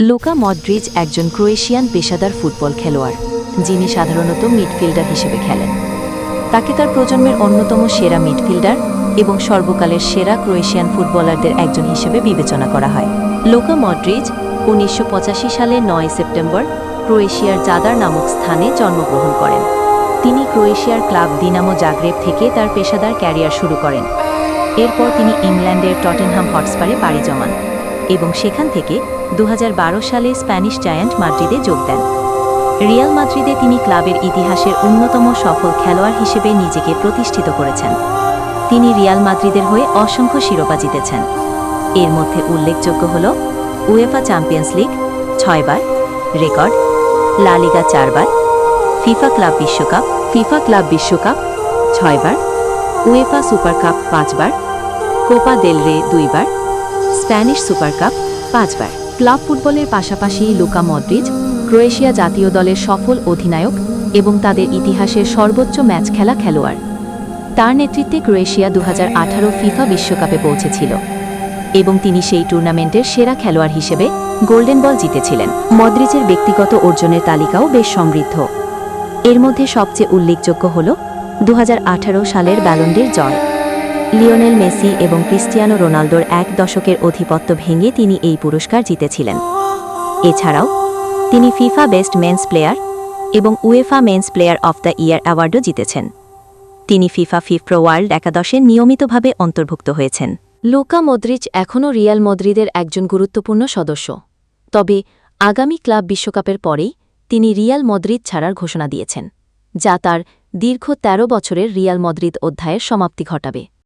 Luka Modric একজন Croatian পেশাদার football খেলোয়াড়, যিনি সাধারণত মিডফিল্ডার হিসেবে খেলেন। তাকে তার প্রজন্মের অন্যতম সেরা মিডফিল্ডার এবং সর্বকালের সেরা ক্রোয়েশিয়ান ফুটবলারদের একজন হিসেবে বিবেচনা করা হয়। লোকা মডরিচ উনিশশো সালে নয় সেপ্টেম্বর ক্রোয়েশিয়ার জাদার নামক স্থানে জন্মগ্রহণ করেন। তিনি ক্রোয়েশিয়ার ক্লাব দিনামো জাগ্রেব থেকে তার পেশাদার ক্যারিয়ার শুরু করেন। এরপর তিনি ইংল্যান্ডের টটেনহাম হটস্পারে পাড়ি জমান এবং সেখান থেকে দু হাজার বারো সালে স্প্যানিশ জায়ান্ট মাদ্রিদে যোগ দেন। রিয়াল মাদ্রিদে তিনি ক্লাবের ইতিহাসের অন্যতম সফল খেলোয়াড় হিসেবে নিজেকে প্রতিষ্ঠিত করেছেন। তিনি রিয়াল মাদ্রিদের হয়ে অসংখ্য শিরোপা জিতেছেন। এর মধ্যে উল্লেখযোগ্য হল, উয়েফা চ্যাম্পিয়ন্স লিগ ছয়বার, রেকর্ড, লা লিগা চারবার, ফিফা ক্লাব বিশ্বকাপ, ফিফা ক্লাব বিশ্বকাপ ছয়বার, উয়েফা সুপার কাপ পাঁচবার, কোপা দেল রে দুইবার, স্প্যানিশ সুপার কাপ পাঁচবার। ক্লাব ফুটবলের পাশাপাশি লুকা মদ্রিজ ক্রোয়েশিয়া জাতীয় দলের সফল অধিনায়ক এবং তাদের ইতিহাসের সর্বোচ্চ ম্যাচ খেলা খেলোয়াড়। তার নেতৃত্বে ক্রোয়েশিয়া দু হাজার আঠারো ফিফা বিশ্বকাপে পৌঁছেছিল এবং তিনি সেই টুর্নামেন্টের সেরা খেলোয়াড় হিসেবে গোল্ডেন বল জিতেছিলেন। মদ্রিজের ব্যক্তিগত অর্জনের তালিকাও বেশ সমৃদ্ধ। এর মধ্যে সবচেয়ে উল্লেখযোগ্য হল দু হাজার আঠারো সালের ব্যালন্ডের জয়। লিওনেল মেসি এবং ক্রিস্টিয়ানো রোনালদোর এক দশকের অধিপত্য ভেঙে তিনি এই পুরস্কার জিতেছিলেন। এছাড়াও, তিনি ফিফা বেস্ট মেন্স প্লেয়ার এবং UEFA men's player of the year অ্যাওয়ার্ডও জিতেছেন। তিনি ফিফা ফিফপ্রো ওয়ার্ল্ড একাদশে নিয়মিতভাবে অন্তর্ভুক্ত হয়েছেন। লুকা মদ্রিচ এখনও রিয়াল মদ্রিদের একজন গুরুত্বপূর্ণ সদস্য। তবে, আগামী ক্লাব বিশ্বকাপের পরেই তিনি রিয়াল মদ্রিদ ছাড়ার ঘোষণা দিয়েছেন, যা তার দীর্ঘ ১৩ বছরের রিয়াল মদ্রিদ অধ্যায়ের সমাপ্তি ঘটাবে।